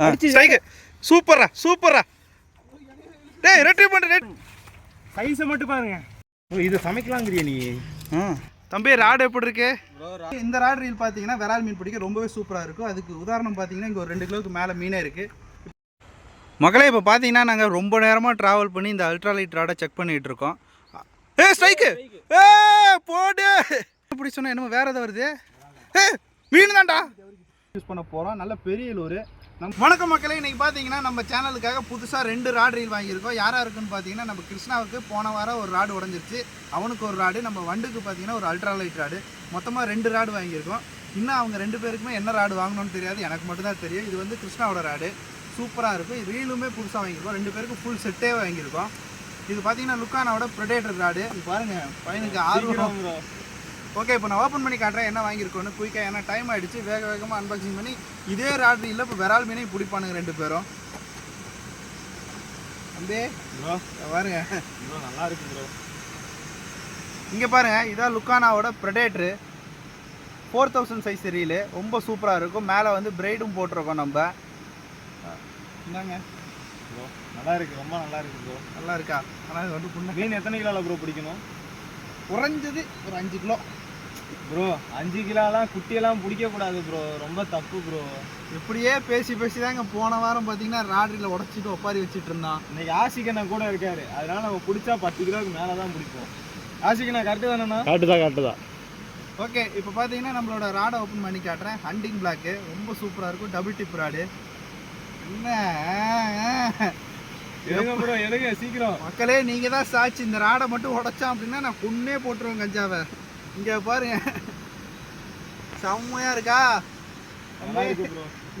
Strike சூப்பரா சூப்பரா டேய் ரெட்டி பண்ணு ரெட் சைஸை மட்டும் பாருங்க. ப்ரோ இதை சமைக்கலாங்கிறிய நீ. தம்பி ராடு எப்படி இருக்கு? இந்த ராடு ரீல் பார்த்தீங்கன்னா விரால் மீன் பிடிக்க ரொம்பவே சூப்பராக இருக்கும். அதுக்கு உதாரணம் பார்த்தீங்கன்னா இங்கே ஒரு ரெண்டு கிலோவுக்கு மேலே மீனே இருக்குது மக்களே இப்போ பார்த்தீங்கன்னா நாங்கள் ரொம்ப நேரமாக ட்ராவல் பண்ணி இந்த அல்ட்ராலைட் ராடை செக் பண்ணிகிட்டு இருக்கோம். ஏ ஸ்ட்ரைக்கு ஏ போடு. இப்படி சொன்னா என்னமோ வேற ஏதாவது வருது. ஏ மீன் தான்டா. யூஸ் பண்ண போகிறோம் நல்ல பெரிய லூரு. வணக்கம் மக்களே இன்றைக்கி பார்த்தீங்கன்னா நம்ம சேனலுக்காக புதுசாக ரெண்டு ராடு ரீல் வாங்கியிருக்கோம். யாராக இருக்குன்னு பார்த்தீங்கன்னா நம்ம கிருஷ்ணாவுக்கு போன வாரம் ஒரு ராடு உடஞ்சிருச்சு. அவனுக்கு ஒரு ராடு நம்ம வண்டுக்கு பார்த்தீங்கன்னா ஒரு அல்ட்ரா லைட் ராடு. மொத்தமாக ரெண்டு ராடு வாங்கியிருக்கோம். இன்னும் அவங்க ரெண்டு பேருக்குமே என்ன ராடு வாங்கணும்னு தெரியாது. எனக்கு மட்டும்தான் தெரியும். இது வந்து கிருஷ்ணாவோட ராடு. சூப்பராக இருக்கும் ரீலுமே புதுசாக வாங்கியிருக்கோம். ரெண்டு பேருக்கு ஃபுல் செட்டே வாங்கியிருக்கோம். இது பார்த்தீங்கன்னா லுக்கானாவோட ப்ரொடேட்டர் ராடு. இது பாருங்கள் பையனுக்கு ஆர்வம். ஓகே இப்போ நான் ஓப்பன் பண்ணி காட்டுறேன் என்ன வாங்கியிருக்கோன்னு குயிக்காக ஏன்னா டைம் ஆயிடுச்சு. வேக வேகமாக அன்பாக்சிங் பண்ணி இதே ராட்ரி இல்லை இப்போ விரால் மீனையும் பிடிப்பானுங்க ரெண்டு பேரும். ப்ரோ பாருங்க. ப்ரோ நல்லா இருக்கு ப்ரோ இங்கே பாருங்க இதான் லுக்கானாவோட predator four thousand size reel ரொம்ப சூப்பராக இருக்கும். மேலே வந்து பிரைடும் போட்டிருக்கோம் நம்ம. என்னங்க ப்ரோ நல்லா இருக்கு. ரொம்ப நல்லா இருக்கு ப்ரோ நல்லா இருக்கா? ஆனால் இது வந்து புண்ணு. மீன் எத்தனை கிலோல ப்ரோ பிடிக்கணும்? குறைஞ்சது ஒரு அஞ்சு கிலோ. ப்ரோ அஞ்சு கிலோலாம் குட்டியெல்லாம் பிடிக்க கூடாது ப்ரோ ரொம்ப தப்பு ப்ரோ இப்படியே பேசி பேசி தாங்க போன வாரம் பார்த்தீங்கன்னா ராட்ரியில் உடச்சிட்டு ஒப்பாரி வச்சுட்டு இருந்தான். இன்னைக்கு ஆசிக்கண்ணா கூட இருக்காரு. அதனால நம்ம பிடிச்சா பத்து கிலோவுக்கு மேலே தான் பிடிப்போம் ஆசிக்கண்ணா கரெக்டு தானேண்ணா கரெக்டு தான் கரெக்டு தான். ஓகே இப்போ பார்த்தீங்கன்னா நம்மளோட ராடை ஓப்பன் பண்ணி காட்டுறேன். ஹண்டிங் பிளாக்கு ரொம்ப சூப்பராக இருக்கும். டபுள் டிப் ராடு என்ன? எடுங்க ப்ரோ எடுங்க சீக்கிரம். மக்களே நீங்கள் தான் சாட்சி இந்த ராடை மட்டும் உடைச்சான் அப்படின்னா நான் கொன்னே போட்டுருவேன் கஞ்சாவை. இங்கே பாருங்க. செம்மையாக இருக்கா?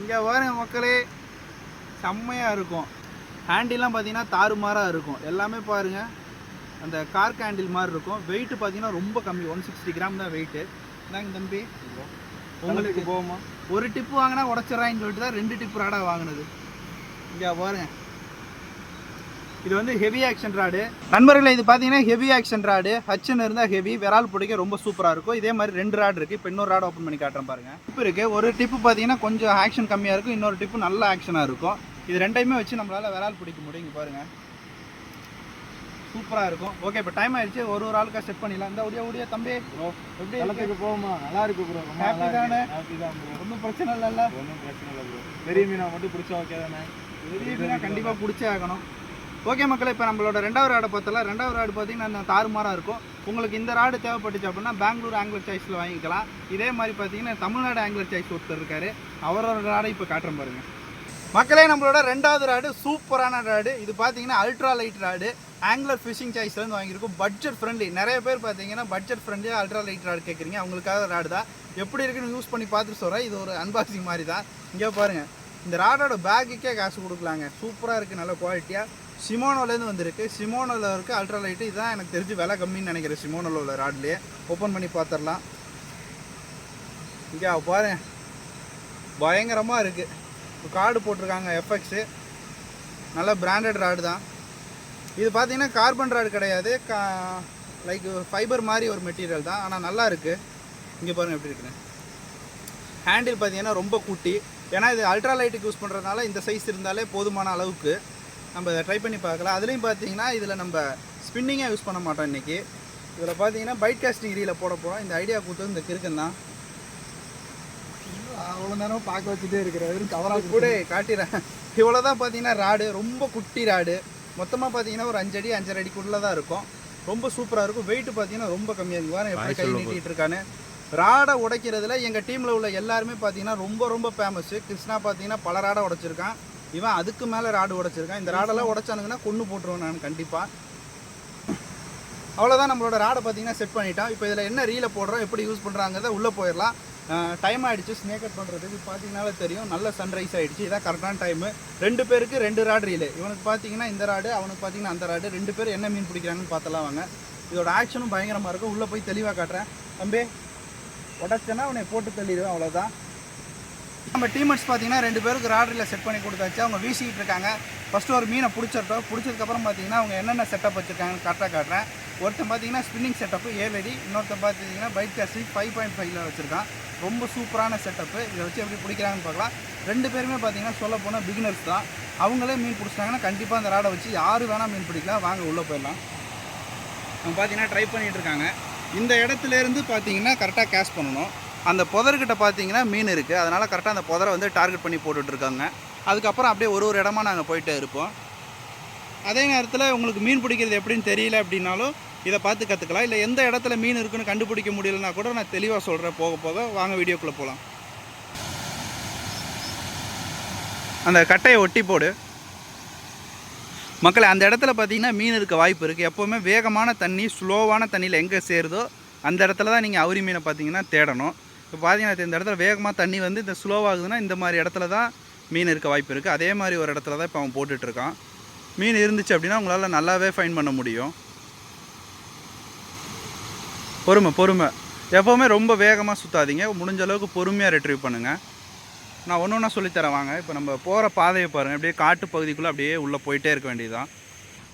இங்கே பாருங்க மக்களே. செம்மையாக இருக்கும். ஹேண்டில்லாம் பார்த்தீங்கன்னா தாறுமாறாக இருக்கும். எல்லாமே பாருங்க. அந்த கார் ஹேண்டில் மாதிரி இருக்கும். வெயிட் பார்த்தீங்கன்னா ரொம்ப கம்மி. ஒன் சிக்ஸ்டி கிராம் தான் வெயிட்டு இந்தாங்க தம்பி. உங்களுக்கு போகுமா ஒரு டிப்பு வாங்கினா உடச்சிட்றான்னு சொல்லிட்டு தான் ரெண்டு டிப்பு ராடா வாங்கினது. இங்கே பாருங்க. இது வந்து ஹெவி ஆக்ஷன் ராடு நண்பர்களே இது பார்த்தீங்கன்னா ஹெவி ஆக்ஷன் ராடு ஹச்சுன்னு இருந்தால் ஹெவி விரால் பிடிக்க ரொம்ப சூப்பராக இருக்கும். இதே மாதிரி ரெண்டு ராடு இருக்குது இப்போ இன்னொரு ராடு ஓப்பன் பண்ணி காட்டுறேன் பாருங்க. டிப்பு இருக்குது ஒரு டிப்பு பார்த்தீங்கன்னா கொஞ்சம் ஆக்ஷன் கம்மியாக இருக்கும். இன்னொரு டிப்பு நல்ல ஆக்ஷனாக இருக்கும். இது ரெண்டையுமே வச்சு நம்மளால் விரால் பிடிக்க முடியும். இங்கே பாருங்க. சூப்பராக இருக்கும். ஓகே இப்போ டைம் ஆயிடுச்சு. ஒரு ஒரு ஆளுக்கா செட் பண்ணிடலாம். இந்த ஒடியா ஒடியா தம்பி. எப்படி இருக்கு? நிலத்துக்கு போகுமா நல்லா இருக்கு ப்ரோ தானே? ஹாப்பி தான் ப்ரோ ஒன்றும் பிரச்சனை இல்லைல்ல. ஒன்றும் பிரச்சனை இல்லை ப்ரோ பெரிய மீனா மட்டும் பிடிச்சா ஓகே தானே? பெரிய மீனா கண்டிப்பாக பிடிச்சே ஆகணும். ஓகே மக்களே இப்போ நம்மளோட ரெண்டாவது ராடை பார்த்தல ரெண்டாவது ராடு பார்த்தீங்கன்னா தாறுமாறாக இருக்கும். உங்களுக்கு இந்த ராடு தேவைப்பட்டுச்சு அப்படின்னா பெங்களூர் ஆங்கிலர் சாய்ஸில் வாங்கிக்கலாம். இதே மாதிரி பார்த்தீங்கன்னா தமிழ்நாடு ஆங்கிலர் சாய்ஸ் ஒருத்தர் இருக்காரு. அவரோட ராடை இப்போ காட்டுறேன் பாருங்க. மக்களே நம்மளோட ரெண்டாவது ராடு சூப்பரான ராடு. இது பார்த்தீங்கன்னா ultra light rod. Angler fishing சாய்ஸ்லேருந்து வாங்கியிருக்கோம். பட்ஜெட் ஃப்ரெண்ட்லி நிறைய பேர் பார்த்தீங்கன்னா பட்ஜெட் ஃப்ரெண்ட்லியாக அல்ட்ரா லைட் ராடு கேட்குறீங்க. அவங்களுக்காக ராடு தான். எப்படி இருக்குன்னு யூஸ் பண்ணி பார்த்துட்டு சொல்கிறேன் இது ஒரு அன்பாக்சிங் மாதிரி தான். இங்கே பாருங்கள் இந்த ராடோட பேக்குக்கே காசு கொடுக்கலாங்க. சூப்பராக இருக்குது நல்ல குவாலிட்டியாக சிமோனோலேருந்து வந்திருக்கு. சிமோனோவில் இருக்க அல்ட்ரா லைட்டு இதுதான் எனக்கு தெரிஞ்சு விலை கம்மின்னு நினைக்கிறேன் சிமோனோவில் உள்ள ராட்லேயே. ஓப்பன் பண்ணி பார்த்துடலாம் இங்கே பாருங்க பயங்கரமாக இருக்குது கார்டு போட்டிருக்காங்க எஃப்எக்ஸு நல்ல பிராண்டட் ராடு தான். இது பார்த்தீங்கன்னா கார்பன் ராடு கிடையாது. கா லைக் ஃபைபர் மாதிரி ஒரு மெட்டீரியல் தான். ஆனால் நல்லா இருக்குது இங்கே பாருங்கள் எப்படி இருக்குன்னு. ஹேண்டில் பார்த்தீங்கன்னா ரொம்ப குட்டி. ஏன்னா இது அல்ட்ரா லைட்டுக்கு யூஸ் பண்ணுறதுனால இந்த சைஸ் இருந்தாலே போதுமான அளவுக்கு. நம்ம இதை ட்ரை பண்ணி பார்க்கலாம். அதுலேயும் பார்த்தீங்கன்னா இதில் நம்ம ஸ்பின்னிங்காக யூஸ் பண்ண மாட்டோம் இன்றைக்கி இதில் பார்த்தீங்கன்னா பைட் காஸ்டிங் ரீல போட போகிறோம் இந்த ஐடியா கொடுத்தது இந்த கிறுக்கன் தான். அவ்வளோ நேரம் பார்க்க வச்சுட்டே இருக்கிறாரு கவராக கூட காட்டிடுறேன் இவ்வளோ தான் பார்த்தீங்கன்னா ராடு. ரொம்ப குட்டி ராடு. மொத்தமாக பார்த்தீங்கன்னா ஒரு அஞ்சடி அஞ்சரை அடிக்குள்ளே தான் இருக்கும். ரொம்ப சூப்பராக இருக்கும். வெயிட் பார்த்தீங்கன்னா ரொம்ப கம்மியாக இருக்கு. பாருங்க எப்படி கை நீட்டிட்டு இருக்கான்னு ராடை உடைக்கிறதுல எங்கள் டீமில் உள்ள எல்லாருமே பார்த்தீங்கன்னா ரொம்ப ரொம்ப ஃபேமஸ்ஸு கிருஷ்ணா பார்த்தீங்கன்னா பல ராடை உடைச்சிருக்கான். இவன் அதுக்கு மேலே ராடு உடைச்சிருக்கான். இந்த ராடெல்லாம் உடைச்சானுங்கன்னா கொண்டு போட்டுருவேன் நான் கண்டிப்பாக அவ்வளோதான் நம்மளோட ராடை பார்த்தீங்கன்னா செட் பண்ணிட்டோம் இப்போ இதில் என்ன ரீலை போடுறோம் எப்படி யூஸ் பண்ணுறாங்கிறத உள்ளே போயிடலாம். டைம் ஆயிடுச்சு. ஸ்னேக் பண்ணுறதுக்கு பார்த்தீங்கனாலே தெரியும். நல்ல சன்ரைஸ் ஆகிடுச்சு இதான் கரெக்டான டைமு ரெண்டு பேருக்கு ரெண்டு ராடு ரீலு இவனுக்கு பார்த்தீங்கன்னா இந்த ராடு அவனுக்கு பார்த்தீங்கன்னா அந்த ராடு. ரெண்டு பேர் என்ன மீன் பிடிக்கிறாங்கன்னு பார்த்தலாம் வாங்க. இதோட ஆக்ஷனும் பயங்கரமாக இருக்கும். உள்ளே போய் தெளிவாக காட்டுறேன். தம்பி உடச்சேன்னா அவனை போட்டு தள்ளிடுவேன். அவ்வளோதான் நம்ம டீமர்ஸ் பார்த்தீங்கன்னா ரெண்டு பேருக்கு ராட்ரியில் செட் பண்ணி கொடுத்தாச்சு. அவங்க வீசிக்கிட்டு இருக்காங்க. ஃபஸ்ட்டு ஒரு மீனை பிடிச்சிட்டோம் பிடிச்சதுக்கப்புறம் பார்த்தீங்கன்னா அவங்க என்னென்ன செட்டப் வச்சுருக்காங்கன்னு கரெக்டாக காட்டுறேன். ஒருத்தன் பார்த்தீங்கன்னா ஸ்பின்னிங் செட்டப்பு ஏழடி இன்னொருத்தன் பார்த்தீங்கன்னா பைக் கேஸ்டிங் ஃபைவ் பாயிண்ட் ஃபைவ்ல வச்சுருக்கான். ரொம்ப சூப்பரான செட்டப்பு இதை வச்சு எப்படி பிடிக்கிறாங்கன்னு பார்க்கலாம். ரெண்டு பேருமே பார்த்தீங்கன்னா சொல்ல போனால் பிகினர்ஸ் தான். அவங்களே மீன் பிடிச்சிட்டாங்கன்னா கண்டிப்பாக அந்த ராடை வச்சு யார் வேணால் மீன் பிடிக்கலாம். வாங்க உள்ளே போயிடலாம். அவங்க பார்த்தீங்கன்னா ட்ரை பண்ணிகிட்டு இருக்காங்க. இந்த இடத்துல இருந்து பார்த்தீங்கன்னா கரெக்டாக கேஷ் பண்ணணும். அந்த புதர்கிட்ட பார்த்தீங்கன்னா மீன் இருக்குது அதனால் கரெக்டாக அந்த புதரை வந்து டார்கெட் பண்ணி போட்டுட்ருக்காங்க. அதுக்கப்புறம் அப்படியே ஒரு ஒரு இடமா நாங்கள் போயிட்டே இருப்போம். அதே நேரத்தில் உங்களுக்கு மீன் பிடிக்கிறது எப்படின்னு தெரியல அப்படின்னாலும் இதை பார்த்து கற்றுக்கலாம் இல்லை எந்த இடத்துல மீன் இருக்குன்னு கண்டுபிடிக்க முடியலன்னா கூட நான் தெளிவாக சொல்கிறேன் போக போக வாங்க வீடியோக்குள்ளே போகலாம் அந்த கட்டையை ஒட்டி போடு. மக்களை அந்த இடத்துல பார்த்தீங்கன்னா மீன் இருக்க வாய்ப்பு இருக்குது எப்போவுமே வேகமான தண்ணி ஸ்லோவான தண்ணியில் எங்கே சேருதோ அந்த இடத்துல தான் நீங்கள் அவுரி மீனை பார்த்தீங்கன்னா தேடணும். இப்போ பார்த்தீங்கன்னா இந்த இடத்துல வேகமாக தண்ணி வந்து இந்த ஸ்லோவாகுதுன்னா இந்த மாதிரி இடத்துல தான் மீன் இருக்க வாய்ப்பு இருக்குது அதே மாதிரி ஒரு இடத்துல தான் இப்போ அவன் போட்டுட்ருக்கான் மீன் இருந்துச்சு அப்படின்னா உங்களால் நல்லாவே ஃபைன் பண்ண முடியும். பொறுமை பொறுமை. எப்போவுமே ரொம்ப வேகமாக சுற்றாதீங்க முடிஞ்ச அளவுக்கு பொறுமையாக ரிட்ரீவ் பண்ணுங்கள் நான் ஒன்று ஒன்றா சொல்லித்தரேன் வாங்க. இப்போ நம்ம போகிற பாதையை பாருங்கள் அப்படியே காட்டு பகுதிக்குள்ளே அப்படியே உள்ளே போயிட்டே இருக்க வேண்டியதுதான்.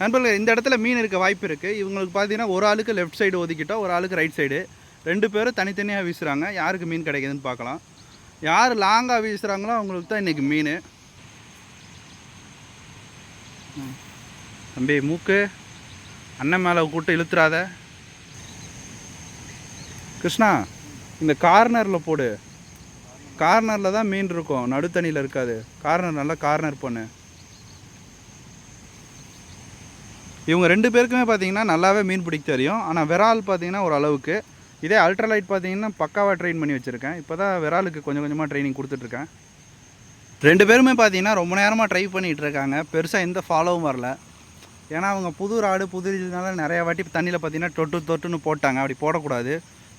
நண்பர்கள் இந்த இடத்துல மீன் இருக்க வாய்ப்பு இருக்குது இவங்களுக்கு பார்த்தீங்கன்னா ஒரு ஆளுக்கு லெஃப்ட் சைடு ஒதுக்கிட்டோம் ஒரு ஆளுக்கு ரைட் சைடு ரெண்டு பேரும் தனித்தனியாக வீசுகிறாங்க யாருக்கு மீன் கிடைக்குதுன்னு பார்க்கலாம். யார் லாங்காக வீசுகிறாங்களோ அவங்களுக்கு தான் இன்றைக்கி மீன். தம்பி மூக்கு. அண்ணன் மேலே கூட்டு இழுத்துறாத. கிருஷ்ணா இந்த கார்னரில் போடு. கார்னரில் தான் மீன் இருக்கும். நடுத்தண்ணியில் இருக்காது. கார்னர் நல்லா கார்னர் பொண்ணு. இவங்க ரெண்டு பேருக்குமே பார்த்தீங்கன்னா நல்லாவே மீன் பிடிக்க தெரியும். ஆனால் விரால் பார்த்தீங்கன்னா ஒரு அளவுக்கு. இதே அல்ட்ராலைட் பார்த்தீங்கன்னா பக்காவாக ட்ரெயின் பண்ணி வச்சுருக்கேன். இப்போ தான் விராலுக்கு கொஞ்சம் கொஞ்சமாக ட்ரைனிங் கொடுத்துட்ருக்கேன். ரெண்டு பேருமே பார்த்தீங்கன்னா ரொம்ப நேரமாக ட்ரை பண்ணிகிட்டு இருக்காங்க. பெருசாக எந்த ஃபாலோவும் வரல. ஏன்னா அவங்க புது ராடு புது இதுனால நிறைய வாட்டி தண்ணியில் பார்த்தீங்கன்னா தொட்டு தொட்டுன்னு போட்டாங்க. அப்படி போடக்கூடாது.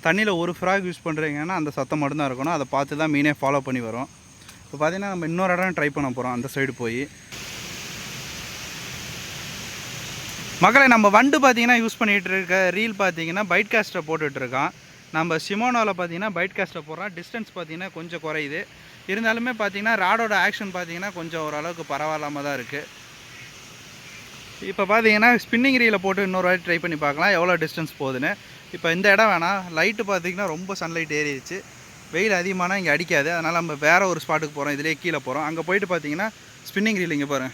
தண்ணியில் ஒரு ஃப்ராக் யூஸ் பண்ணுறீங்கன்னா அந்த சத்தம் மட்டும்தான் இருக்கணும். அதை பார்த்து தான் மீனே ஃபாலோ பண்ணி வரும். இப்போ பார்த்தீங்கன்னா நம்ம இன்னொரு இடம் ட்ரை பண்ண போகிறோம் அந்த சைடு போய். மக்களை நம்ம வண்டு பார்த்தீங்கன்னா யூஸ் பண்ணிகிட்டு இருக்க ரீல் பார்த்தீங்கன்னா பைட் காஸ்ட்டை போட்டுட்ருக்கான் நம்ம சிமோனோவில் பார்த்தீங்கன்னா பைட் காஸ்ட்டை போடுறோம் டிஸ்டன்ஸ் பார்த்தீங்கன்னா கொஞ்சம் குறையுது. இருந்தாலுமே பார்த்தீங்கன்னா ராடோட ஆக்ஷன் பார்த்தீங்கன்னா கொஞ்சம் ஓரளவுக்கு பரவாயில்லாமல் தான் இருக்குது இப்போ பார்த்தீங்கன்னா ஸ்பின்னிங் ரீலை போட்டு இன்னொரு வாட்டி ட்ரை பண்ணி பார்க்கலாம். எவ்வளோ டிஸ்டன்ஸ் போகுதுன்னு. இப்போ இந்த இடம் வேணாம். லைட்டு பார்த்தீங்கன்னா ரொம்ப சன்லைட் ஏறிடுச்சு. வெயில் அதிகமான இங்கே அடிக்காது. அதனால் நம்ம வேறு ஒரு ஸ்பாட்டுக்கு போகிறோம் இதிலே கீழே போகிறோம் அங்கே போயிட்டு பார்த்தீங்கன்னா ஸ்பின்னிங் ரீல் இங்கே பாருங்க.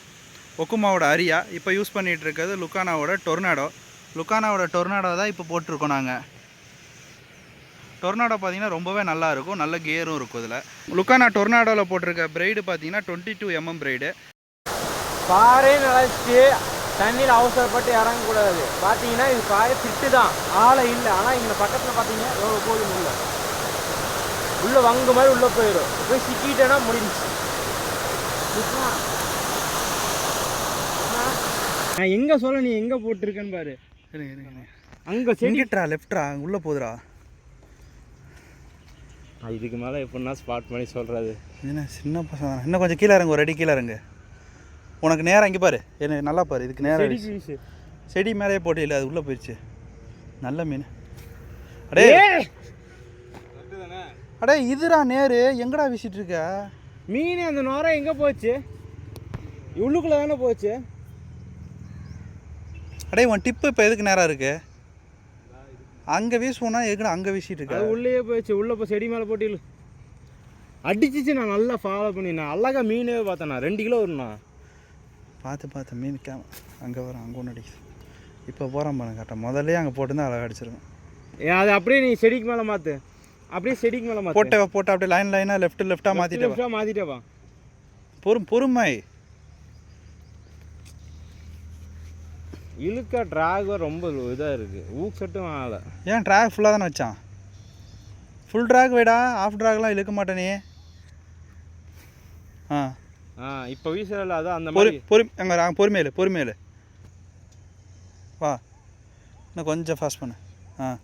ஒக்குமாவோட அரியா இப்போ யூஸ் பண்ணிகிட்டு இருக்கிறது லுக்கானாவோட டொர்னாடோ. லுக்கானாவோட டொர்னாடோ தான் இப்போ போட்டிருக்கோம் நாங்கள் டொர்னாடோ பார்த்தீங்கன்னா ரொம்பவே நல்லா இருக்கும் நல்ல கியரும் இருக்கும் இதில். லுக்கானா டொர்னாடோவில் போட்டிருக்க பிரைடு பார்த்தீங்கன்னா டுவெண்ட்டி டூ எம்எம் பிரைடு பாறை நினைச்சு தண்ணியில் அவசரப்பட்டு இறங்கக்கூடாது பார்த்தீங்கன்னா இது பாறை திட்டு தான். ஆளை இல்லை. ஆனால் இங்கே பக்கத்தில் பார்த்தீங்கன்னா எவ்வளோ போகுது உள்ள. உள்ளே வங்கு மாதிரி உள்ளே போயிடும் போய் சிக்கிட்டேன்னா முடிஞ்சுச்சு. நான் எங்கே சொல்ல நீ எங்கே போட்டிருக்கேன்னு பாரு. அங்கே செங்கிட்ரா லெஃப்ட்ரா உள்ளே போகுதுடா. இதுக்கு மேலே எப்படின்னா ஸ்பாட் பண்ணி சொல்கிறது என்ன சின்ன பசங்க இன்னும் கொஞ்சம் கீழே இறங்கு ஒரு அடி கீழே இறங்கு. உனக்கு நேரம் இங்கே பாரு. என்ன நல்லா பாரு இதுக்கு நேரம் செடி மேலே போட்டு இல்லை அது உள்ளே போயிடுச்சு நல்ல மீன். அடே. அடே இதுடா நேரு எங்கடா வீசிட்டு இருக்க? மீன் அந்த நோரம் எங்கே போச்சு? உள்ளுக்குள்ளே தானே போச்சு? அடே உன் டிப்பு இப்போ எதுக்கு நேரம் இருக்கு? அங்கே வீசுவோன்னா எதுக்குடா அங்கே வீசிட்டு இருக்க? அது உள்ளேயே போயிடுச்சு. உள்ளே போய் செடி மேலே போட்டு இழு. அடிச்சிச்சு நான் நல்லா ஃபாலோ பண்ணி. நான் அழகா மீனே பார்த்தேன். நான் ரெண்டு கிலோ வரும்ண்ணா. பார்த்து பார்த்து மீன் கேம. அங்கே வரோம் அங்கே ஒன்று அடிக்குது. இப்போ போகிறோம் பாருங்க கரெக்டாக முதல்ல அங்கே போட்டுருந்தா அழகாக அடிச்சிருக்கோம் ஏன் அது அப்படியே நீ செடிக்கு மேலே மாற்று அப்படியே செடிக்கு மேலே மாற்று போட்டே போட்டு அப்படியே லைன் லைனாக லெஃப்ட் லெஃப்டாக மாற்றிட்டு லெஃப்டாக மாற்றிட்டே வா பொறும் பொறுமை. இழுக்க ட்ராக் ரொம்ப இதாக இருக்குது ஊக் செட்டும் ஆகலை. ஏன் ட்ராக் ஃபுல்லாக தானே வச்சான்? ஃபுல் ட்ராக் வைடா ஆஃப் ட்ராக்லாம் இழுக்க மாட்டே நீ. ஆ. ஆ இப்போ வீசுறல அதான் அந்த பொறு மாதிரி. பொறு அங்கே பொறுமையில பொறுமையில. வா. இன்னும் கொஞ்சம் ஃபாஸ்ட் பண்ணு. ஆ.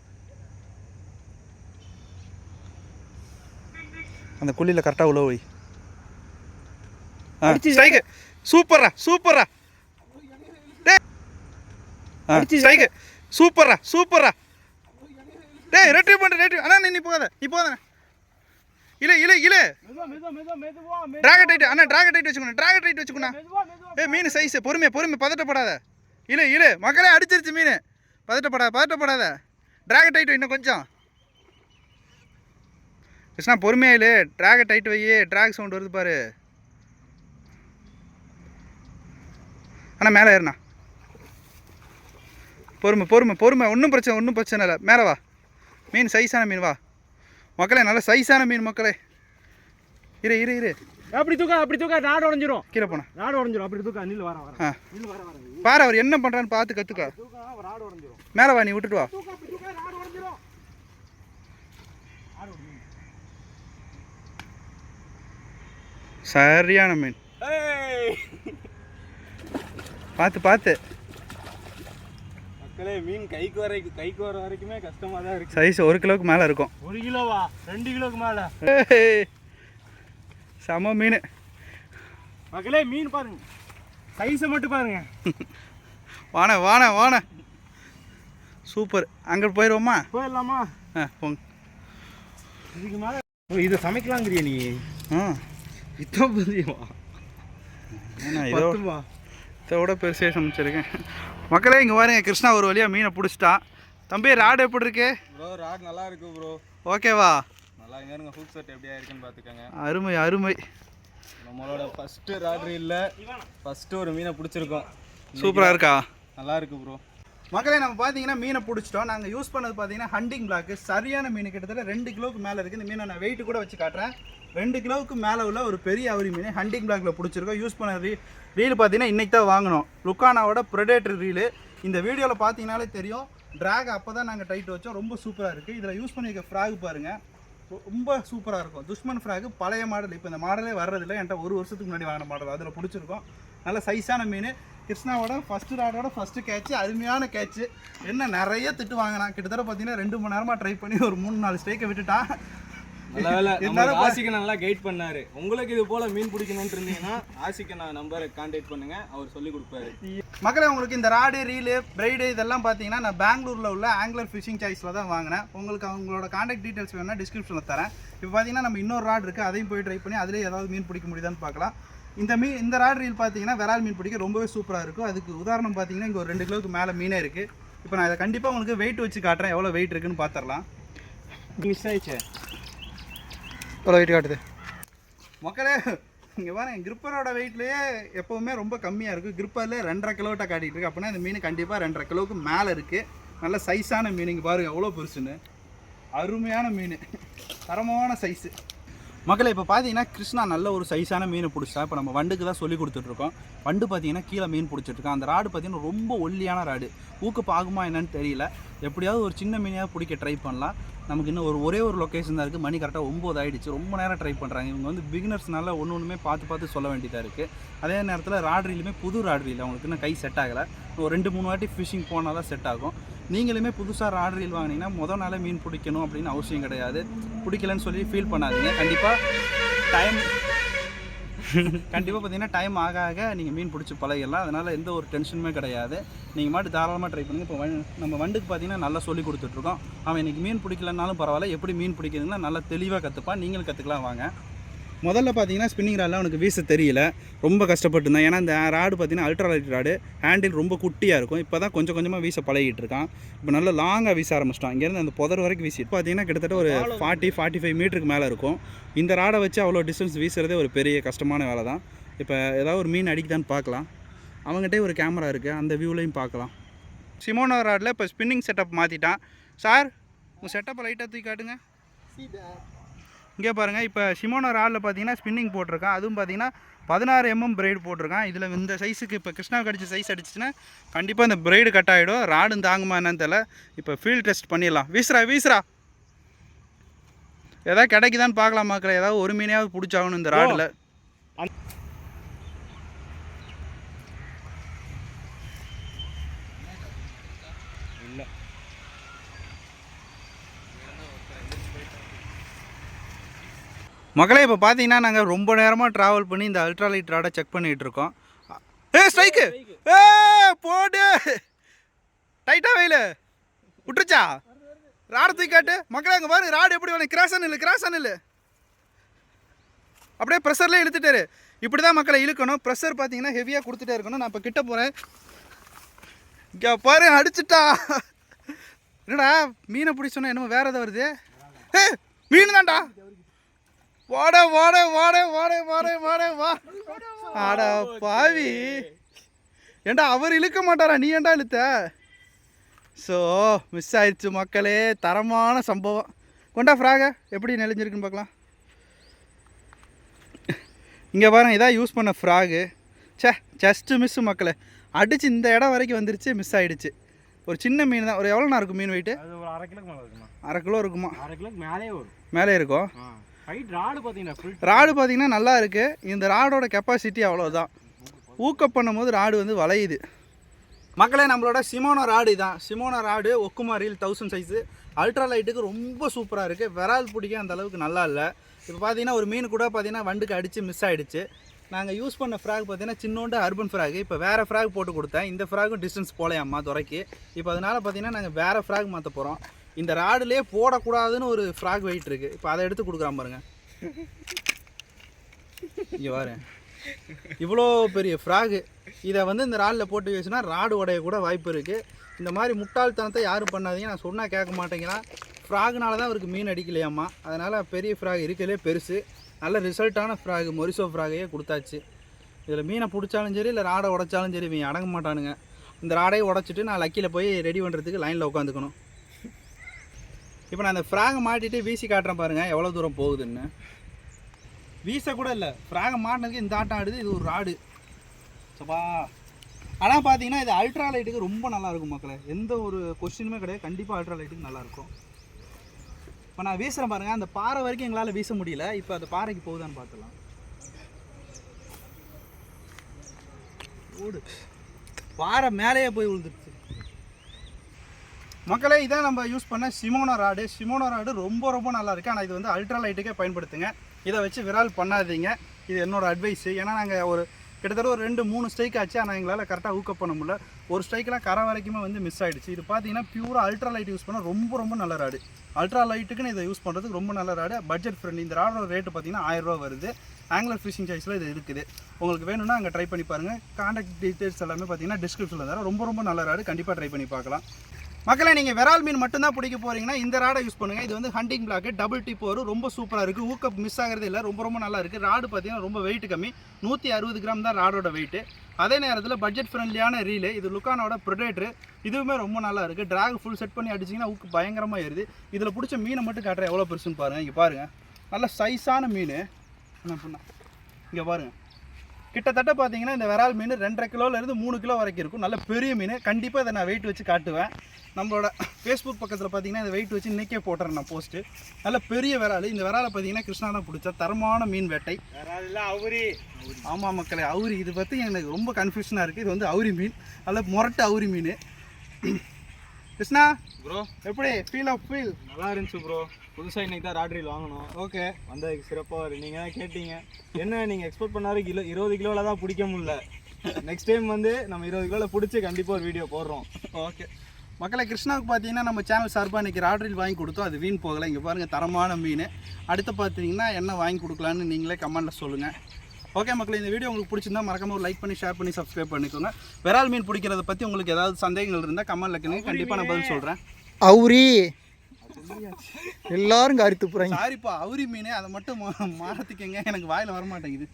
அந்த குழியில் கரெக்டாக உள்ள வை. ஆ அடிச்சு சைக்கிள் சூப்பர்ரா சூப்பர்ரா. டேய் ரெட்ரிவ் பண்ணுற ரெட்ரிவ் அண்ணா நீ போகாத நீ போகாத இல்லை இல்லை இல்லை ட்ராகன் டைட் அண்ணா ட்ராகன் டைட் வச்சுக்கணும் ட்ராகன் டைட் வச்சுக்கணும் ஏ மீன் சைஸ் பொறுமையாக பொறுமை பதட்டப்படாத. இல்லை இல்லை மக்களே அடிச்சிருச்சு மீன். பதட்டப்படாத. பதட்டப்படாத ட்ராகன் டைட் இன்னும் கொஞ்சம். கிருஷ்ணா பொறுமையாக இல்லை ட்ராகன் டைட் வை ட்ராக் சவுண்ட் வருது பாரு. அண்ணா மேலே ஏறுண்ணா. பொறுமை பொறுமை பொறுமை. ஒன்றும் பிரச்சனை ஒன்றும் பிரச்சனை இல்லை. மேலே வா. மீன் சைஸான மீன் வா. மக்களே நல்ல சைஸான மீன் மக்களே. இரு இரு இரு. அப்படி தூக்கா அப்படி தூக்கா நாடு உடஞ்சிரும். கீழே போண்ணா நாடு உடஞ்சிரும். அப்படி தூக்கா நில்லு வர வர ஆ. நில்லு வர வர பாரு அவர் என்ன பண்ணுறான்னு பார்த்து கற்றுக்க தூக்கா நாடு உடஞ்சிரும். மேலே வா நீ விட்டுட்டு வா. சரியான மீன். பார்த்து பார்த்து. மக்களே மீன் கைக்கு வர கைக்கு வர வரைக்குமே கஷ்டமா தான் இருக்கு. சைஸ் ஒரு கிலோவுக்கு மேலே இருக்கும். ஒரு கிலோவா? ரெண்டு கிலோக்கு மேல. செம மீன். மக்களே மீன் பாருங்க. சைஸை மட்டும் பாருங்க. வாண வாண வாண. சூப்பர். அங்கே போயிடுவோமா போயிடலாமா? ஆ போங்க. இதுக்கு மேல இதை சமைக்கலாங்கிறிய நீ. ஆ. இதான் புரியுமா இதோட பெருசே சமைச்சிருக்கேன் மக்களே இங்கே பாருங்க கிருஷ்ணா ஒரு வழியாக மீனை பிடிச்சிட்டான் தம்பி ராடு எப்படி இருக்கு? ப்ரோ ராட் நல்லா இருக்கு ப்ரோ ஓகேவா நல்லா இங்க இருங்க ஹூக் செட் எப்படியா இருக்குன்னு பார்த்துக்கோங்க. அருமை அருமை. நம்மளோட ஃபர்ஸ்ட் ராட் இல்லை. ஃபர்ஸ்ட் ஒரு மீனை பிடிச்சிருக்கோம். சூப்பராக இருக்கா? நல்லா இருக்கு ப்ரோ மக்களே நம்ம பார்த்தீங்கன்னா மீனை பிடிச்சிட்டோம். நாங்கள் யூஸ் பண்ணது பார்த்தீங்கன்னா ஹண்டிங் பிளாக்கு சரியான மீன் கிட்டத்தட்ட ரெண்டு கிலோவுக்கு மேலே இருக்குது இந்த மீனை நான் வெயிட் கூட வச்சு காட்டுறேன். ரெண்டு கிலோவுக்கு மேலே உள்ள ஒரு பெரிய அவரி மீன் ஹண்டிங் பிளாக்ல பிடிச்சிருக்கோம். யூஸ் பண்ண ரீல் பார்த்தீங்கன்னா இன்றைக்கி தான் வாங்கினோம் லுக்கானாவோட ப்ரெடேட்டர் ரீலு இந்த வீடியோவில் பார்த்தீங்கனாலே தெரியும். ட்ராக் அப்போ தான் நாங்கள் டைட் வச்சோம். ரொம்ப சூப்பராக இருக்குது இதில் யூஸ் பண்ணியிருக்க ஃப்ராக் பாருங்கள் ரொம்ப சூப்பராக இருக்கும். துஷ்மன் ஃப்ராக் பழைய மாடல் இப்போ இந்த மாடலே வர்றதில்ல. என்கிட்ட ஒரு வருஷத்துக்கு முன்னாடி வாங்கின மாடல் அதில் பிடிச்சிருக்கோம். நல்ல சைஸான மீன். கிருஷ்ணாவோட ஃபஸ்ட்டு ராடோட ஃபஸ்ட்டு கேட்ச் அருமையான கேட்ச் என்ன நிறைய திட்டு வாங்கினான். கிட்டத்தட்ட பார்த்தீங்கன்னா ரெண்டு மணி நேரமாக ட்ரை பண்ணி ஒரு மூணு நாலு ஸ்டேக்கை விட்டுட்டான். நல்ல ஆசிக்கு நல்லா கைட் பண்ணாரு. உங்களுக்கு இது போல மீன் பிடிக்கணும்னு இருந்தீங்கன்னா ஆசிக்கு நான் நம்பரை கான்டாக்ட் பண்ணுங்க. அவர் சொல்லி கொடுப்பாரு. மக்களே உங்களுக்கு இந்த ராடு ரீலு பிரைடு இதெல்லாம் பார்த்தீங்கன்னா நான் பெங்களூரில் உள்ள ஆங்கிலர் ஃபிஷிங் சாய்ஸில் தான் வாங்கினேன். உங்களுக்கு அவங்களோட காண்டாக்ட் டீட்டெயில்ஸ் வேணும்னா டிஸ்கிரிப்ஷனில் தரேன். இப்போ பார்த்தீங்கன்னா நம்ம இன்னொரு ராட் இருக்குது அதையும் போய் ட்ரை பண்ணி அதிலே ஏதாவது மீன் பிடிக்க முடியுதான்னு பார்க்கலாம். இந்த மீன் இந்த ராட் ரீல் பார்த்தீங்கன்னா விரால் மீன் பிடிக்க ரொம்பவே சூப்பராக இருக்கும். அதுக்கு உதாரணம் பார்த்தீங்கன்னா இங்கே ஒரு ரெண்டு கிலோவுக்கு மேலே மீனே இருக்குது இப்போ நான் இதை கண்டிப்பாக உங்களுக்கு வெயிட் வச்சு காட்டுறேன். எவ்வளோ வெயிட் இருக்குன்னு பார்த்துடலாம் மிஸ் ஆயிடுச்சு. இவ்வளோ வெயிட் காட்டுது. மக்களே இங்கே பாருங்க கிரிப்பரோட வெயிட்லேயே எப்போவுமே ரொம்ப கம்மியாக இருக்குது கிரிப்பர்லேயே ரெண்டரை கிலோட்ட காட்டிகிட்டு இருக்கு. அப்படின்னா இந்த மீன் கண்டிப்பாக ரெண்டரை கிலோவுக்கு மேலே இருக்குது நல்ல சைஸான மீன் இங்கே பாருங்கள் எவ்வளோ பெருசுன்னு. அருமையான மீன். தரமான சைஸு மக்களை இப்போ பார்த்தீங்கன்னா கிருஷ்ணா நல்ல ஒரு சைஸான மீனை பிடிச்சா இப்போ நம்ம வண்டுக்கு தான் சொல்லி கொடுத்துட்ருக்கோம். வண்டு பார்த்தீங்கன்னா கீழே மீன் பிடிச்சிட்ருக்கோம் அந்த ராடு பார்த்தீங்கன்னா ரொம்ப ஒல்லியான ராடு. ஊக்கப்பு ஆகுமா என்னன்னு தெரியல. எப்படியாவது ஒரு சின்ன மீனையாவது பிடிக்க ட்ரை பண்ணலாம். நமக்கு இன்னும் ஒரு ஒரே ஒரு லொக்கேஷன் தான் இருக்குது மணி கரெக்டாக ஒம்பது ஆகிடுச்சு ரொம்ப நேரம் ட்ரை பண்ணுறாங்க இவங்க வந்து பிகினர்ஸ்னால ஒன்று ஒன்றுமே பார்த்து பார்த்து சொல்ல வேண்டியதாக இருக்குது அதே நேரத்தில் ராட்ரிலுமே புது ராட்ரியில் அவங்களுக்கு இன்னும் கை செட் ஆகலை. ஒரு ரெண்டு மூணு வாட்டி ஃபிஷிங் போனால் தான் செட் ஆகும். நீங்களுமே புதுசாக ராட்ரில் வாங்கினீங்கன்னா முதல் நாளே மீன் பிடிக்கணும் அப்படின்னு அவசியம் கிடையாது. பிடிக்கலன்னு சொல்லி ஃபீல் பண்ணாதீங்க. கண்டிப்பாக டைம் கண்டிப்பாக பார்த்தீங்கன்னா டைம் ஆக ஆக நீங்கள் மீன் பிடிச்சி பழகிடலாம். அதனால் எந்த ஒரு டென்ஷனுமே கிடையாது. நீங்கள் மாட்டு தாராளமாக ட்ரை பண்ணுங்கள் இப்போ நம்ம வண்டுக்கு பார்த்தீங்கன்னா நல்லா சொல்லி கொடுத்துட்ருக்கோம் அவன் இன்னைக்கு மீன் பிடிக்கலனாலும் பரவாயில்ல. எப்படி மீன் பிடிக்கிறதுனா நல்லா தெளிவாக கற்றுப்பான் நீங்களும் கற்றுக்கலாம் வாங்க. முதல்ல பார்த்தீங்கன்னா ஸ்பின்னிங் ராட்லாம் அவனுக்கு வீச தெரியல. ரொம்ப கஷ்டப்பட்டு இருந்தான் ஏன்னா இந்த ராடு பார்த்தீங்கன்னா அல்ட்ரா லைட் ராடு ஹேண்டில் ரொம்ப குட்டியாக இருக்கும். இப்போ தான் கொஞ்சம் கொஞ்சமாக வீச பழகிட்டு இருக்கான். இப்போ நல்லா லாங்காக வீச ஆரம்பிச்சிட்டான். இங்கேருந்து அந்த புதர் வரைக்கும் வீசி பார்த்தீங்கன்னா கிட்டத்தட்ட ஒரு ஃபார்ட்டி ஃபார்ட்டி ஃபைவ் மீட்டருக்கு மேலே இருக்கும். இந்த ராடை வச்சு அவ்வளோ டிஸ்டன்ஸ் வீசுறதே ஒரு பெரிய கஷ்டமான வேலை தான். இப்போ ஏதாவது ஒரு மீன் அடிக்குதான்னு பார்க்கலாம். அவங்ககிட்டே ஒரு கேமரா இருக்குது அந்த வியூலையும் பார்க்கலாம். சிமோனோ ராடில் இப்போ ஸ்பின்னிங் செட்டப் மாற்றிட்டான் சார் உங்கள் செட்டப்பை லைட்டாக தூக்கி காட்டுங்க. இங்கே பாருங்கள் இப்போ சிமோனோ ராடில் பார்த்தீங்கன்னா ஸ்பின்னிங் போட்டிருக்கான். அதுவும் பார்த்தீங்கன்னா பதினாறு எம்எம் பிரைடு போட்டிருக்கான். இதில் இந்த சைஸுக்கு இப்போ கிருஷ்ணா கடிச்ச சைஸ் அடிச்சுன்னா கண்டிப்பாக இந்த பிரைடு கட் ஆகிடும் ராடும் தாங்குமா என்னன்னு தெரியல. இப்போ ஃபீல்ட் டெஸ்ட் பண்ணிடலாம். வீசுறா வீசுறா. ஏதாவது கிடைக்குதான்னு பார்க்கலாம் மக்களே? ஏதாவது ஒரு மீனையாவது பிடிச்சாகணும் இந்த ராடில். மக்களே இப்போ பார்த்தீங்கன்னா நாங்கள் ரொம்ப நேரமாக ட்ராவல் பண்ணி இந்த அல்ட்ரா லைட் ராடை செக் பண்ணிகிட்டு இருக்கோம். ஏ ஸ்ட்ரைக்கு ஏ போடு! டைட்டாக வெயில். விட்டுருச்சா ராடை தூக்கி காட்டு. மக்களே அங்கே பாரு ராடு எப்படி வேணும் கிராசன் இல்லை கிராசன் இல்லை. அப்படியே ப்ரெஷர்லேயே இழுத்துட்டாரு. இப்படி தான் மக்களை இழுக்கணும். ப்ரெஷர் பார்த்தீங்கன்னா ஹெவியாக கொடுத்துட்டே இருக்கணும். நான் இப்போ கிட்ட போகிறேன் இங்கே பாரு அடிச்சுட்டா. என்னடா மீனை பிடிச்சோன்னா என்னமோ வேறு எதாவது வருது. ஏ மீன் தான்டா வாட வாட வாட வாட வாட வாட வா. அட பாவி. ஏன்டா அவர் இழுக்க மாட்டாரா? நீ ஏன்டா இழுத்த? ஸோ மிஸ் ஆயிடுச்சு மக்களே. தரமான சம்பவம். கொண்டா ஃப்ராக. எப்படி நெளிஞ்சிருக்குன்னு பார்க்கலாம். இங்கே பாருங்க இதான் யூஸ் பண்ண ஃப்ராகு. ச்சே ஜஸ்ட்டு மிஸ்ஸு மக்களே. அடிச்சு இந்த இடம் வரைக்கும் வந்துருச்சு மிஸ் ஆயிடுச்சு. ஒரு சின்ன மீன் தான். ஒரு எவ்வளோ நேரம் இருக்கும் மீன் வெயிட்டு அரை கிலோக்கு மேலே இருக்குண்ணா அரை கிலோ இருக்குமா? அரை மேலே மேலே இருக்கும் ராடு பார்த்தீங்கன்னா ராடு நல்லா இருக்குது இந்த ராடோட கெப்பாசிட்டி அவ்வளோதான் ஊக்கப் பண்ணும்போது ராடு வந்து வளையுது. மக்களே நம்மளோட சிமோனோ ராடு தான் Shimano rod Okuma reel thousand size ultra லைட்டுக்கு ரொம்ப சூப்பராக இருக்குது விரால் பிடிக்க அந்த அளவுக்கு நல்லா இல்லை. இப்போ பார்த்தீங்கன்னா ஒரு மீன் கூட பார்த்தீங்கன்னா வண்டுக்கு அடித்து மிஸ் ஆகிடுச்சு நாங்கள் யூஸ் பண்ண ஃப்ராக் பார்த்தீங்கன்னா சின்னோண்டு அர்பன் ஃப்ராக் இப்போ வேறு ஃப்ராக் போட்டு கொடுத்தேன். இந்த ஃப்ராகும் டிஸ்டன்ஸ் போலையாம்மா துறைக்கு இப்போ அதனால் பார்த்தீங்கன்னா நாங்கள் வேறு ஃப்ராக் மாற்ற போகிறோம் இந்த ராடுலேயே போடக்கூடாதுன்னு ஒரு ஃப்ராக் வெயிட் இருக்குது இப்போ அதை எடுத்து கொடுக்குறான் பாருங்க. இங்கே பாரு. இவ்வளோ பெரிய ஃப்ராகு இதை வந்து இந்த ராடில் போட்டு வச்சுனா ராடு உடைய கூட வாய்ப்பு இருக்குது இந்த மாதிரி முட்டாள்தனத்தை யாரும் பண்ணாதீங்க. நான் சொன்னால் கேட்க மாட்டேங்கிறான் ஃப்ராகுனால தான் அவருக்கு மீன் அடிக்கலையாம்மா. அதனால் பெரிய ஃப்ராக் இருக்கிறதுலே பெருசு. நல்ல ரிசல்ட்டான ஃப்ராகு மொரிசோ ஃப்ராகையே கொடுத்தாச்சு. இதில் மீனை பிடிச்சாலும் சரி இல்லை ராடை உடைச்சாலும் சரி இவன் அடங்க மாட்டானுங்க. இந்த ராடையை உடச்சிட்டு நான் லக்கியில் போய் ரெடி பண்ணுறதுக்கு லைனில் உட்காந்துக்கணும். இப்போ நான் அந்த ஃப்ராகை மாட்டிட்டு வீசி காட்டுறேன் பாருங்கள் எவ்வளோ தூரம் போகுதுன்னு. வீச கூட இல்லை. ஃப்ராகை மாட்டினதுக்கு இந்த ஆட்டம் ஆடுது இது ஒரு ராடு. சப்பா. ஆனால் பார்த்தீங்கன்னா இது அல்ட்ரா லைட்டுக்கு ரொம்ப நல்லா இருக்கும் மக்களே. எந்த ஒரு கொஸ்டினுமே கிடையாது. கண்டிப்பாக அல்ட்ரா லைட்டுக்கு நல்லா இருக்கும். இப்போ நான் வீசுகிறேன் பாருங்க அந்த பாறை வரைக்கும் எங்களால் வீச முடியல. இப்போ அந்த பாறைக்கு போகுதான்னு பார்த்துலாம் ஓடு. பாறை மேலேயே போய் விழுந்துருச்சு. மக்களே இதான் நம்ம யூஸ் பண்ண சிமோனோ ராடு சிமோனோ ராடு ரொம்ப ரொம்ப நல்லா இருக்குது ஆனால் இது வந்து அல்ட்ரா லைட்டுக்கே பயன்படுத்துங்க. இதை வச்சு விரால் பண்ணாதீங்க. இது என்னோடய அட்வைஸ் ஏன்னா நாங்கள் ஒரு கிட்டத்தட்ட ஒரு ரெண்டு மூணு ஸ்ட்ரைக் ஆச்சு. ஆனால் எங்களால் கரெக்டாக ஊக்கப் பண்ண முடியல. ஒரு ஸ்ட்ரைக்கெலாம் கரை வரைக்குமே வந்து மிஸ் ஆகிடுச்சு இது பார்த்தீங்கன்னா பியூரா அல்ட்ரா லைட் யூஸ் பண்ண ரொம்ப ரொம்ப நல்ல ராடு அல்ட்ரா லைட்டுக்குன்னு இதை யூஸ் பண்ணுறதுக்கு ரொம்ப நல்ல ராடு பட்ஜெட் ஃப்ரெண்ட் இந்த ராடோட ரேட்டு பார்த்தீங்கன்னா ஆயிரம் ரூபா வருது. ஆங்குலர் ஃபிஷிங் சாய்ஸில் இது இருக்குது. உங்களுக்கு வேணும்னா அங்கே ட்ரை பண்ணி பாருங்கள் காண்டாக்ட் டீட்டெயில்ஸ் எல்லாமே பார்த்தீங்கன்னா டிஸ்கிரிப்ஷனில் தரேன். ரொம்ப ரொம்ப நல்ல ராடு கண்டிப்பாக ட்ரை பண்ணி பார்க்கலாம். மக்களே நீங்கள் விரால் மீன் மட்டும்தான் பிடிக்க போகிறீங்கன்னா இந்த ராடை யூஸ் பண்ணுங்கள் இது வந்து ஹண்டிங் பிளாக்கு டபுள் டிப் வரும். ரொம்ப சூப்பராக இருக்குது ஊக்கப் மிஸ் ஆகிறது இல்லை. ரொம்ப ரொம்ப நல்லா இருக்குது ராடு பார்த்தீங்கன்னா ரொம்ப வெயிட் கம்மி. நூற்றி அறுபது கிராம் தான் ராடோட வெயிட்டு அதே நேரத்தில் பட்ஜெட் ஃப்ரெண்ட்லியான ரீலு இது லுக்கானோட ப்ரொடேட்ரு இதுவுமே ரொம்ப நல்லா இருக்குது ட்ராக் ஃபுல் செட் பண்ணி அடிச்சிங்கன்னா ஊக்கு பயங்கரமாக ஏறுது. இதில் பிடிச்ச மீனை மட்டும் காட்டுறேன். எவ்வளோ பெருசுன்னு பாருங்கள் இங்கே பாருங்கள் நல்ல சைஸான மீன். என்ன பண்ண? இங்கே பாருங்கள் கிட்டத்தட்ட பார்த்தீங்கன்னா இந்த விரால் மீன் ரெண்டரை கிலோலேருந்து மூணு கிலோ வரைக்கும் இருக்கும். நல்ல பெரிய மீன். கண்டிப்பாக இதை நான் வெயிட் வச்சு காட்டுவேன். நம்மளோட ஃபேஸ்புக் பக்கத்தில் பார்த்தீங்கன்னா இந்த வெயிட் வச்சு இன்றைக்கே போட்டுறேன் நான் போஸ்ட்டு நல்ல பெரிய விரால். இந்த விராலை பார்த்தீங்கன்னா கிருஷ்ணா தான் பிடிச்ச தரமான மீன் வேட்டை. அவரி. ஆமாம் மக்களே அவுரி. இது பற்றி எனக்கு ரொம்ப கன்ஃபியூஷனாக இருக்குது இது வந்து அவுரி மீன். நல்ல முரட்டு அவுரி மீன். கிருஷ்ணா ப்ரோ எப்படி? ஃபீல் ஆஃப் ஃபீல் நல்லா இருந்துச்சு ப்ரோ புதுசாக இன்னைக்கு தான் ராட்ரில் வாங்கணும். ஓகே. வந்ததுக்கு சிறப்பாக நீங்கள் தான் கேட்டீங்க? என்ன நீங்கள் எக்ஸ்பெக்ட் பண்ணாரு? கிலோ இருபது கிலோவில் தான் பிடிக்க முடியல. நெக்ஸ்ட் டைம் வந்து நம்ம இருபது கிலோவில் பிடிச்சி கண்டிப்பாக ஒரு வீடியோ போடுறோம். ஓகே. மக்களை கிருஷ்ணாவுக்கு பார்த்தீங்கன்னா நம்ம சேனல் சார்பாக இன்றைக்கி ராட்ரில் வாங்கி கொடுத்தோம். அது வீண் போகலை. இங்கே பாருங்கள் தரமான மீன். அடுத்து பார்த்தீங்கன்னா என்ன வாங்கி கொடுக்கலான்னு நீங்களே கமெண்ட்டில் சொல்லுங்கள் ஓகே மக்களே இந்த வீடியோ உங்களுக்கு பிடிச்சிருந்தா மறக்காம ஒரு லைக் பண்ணி ஷேர் பண்ணி சப்ஸ்கிரைப் பண்ணிக்கோங்க. விரால் மீன் பிடிக்கிறத பற்றி உங்களுக்கு ஏதாவது சந்தேகங்கள் இருந்தால் கமெண்ட்ல கேளுங்க கண்டிப்பாக நான் பதில் சொல்கிறேன் அவுரி. எல்லாரும் கருத்து போகிறாங்க சாரிப்பா அவுரி மீன் அதை மட்டும் மா- மாறத்துக்கங்க எனக்கு வாயில் வர மாட்டேங்குது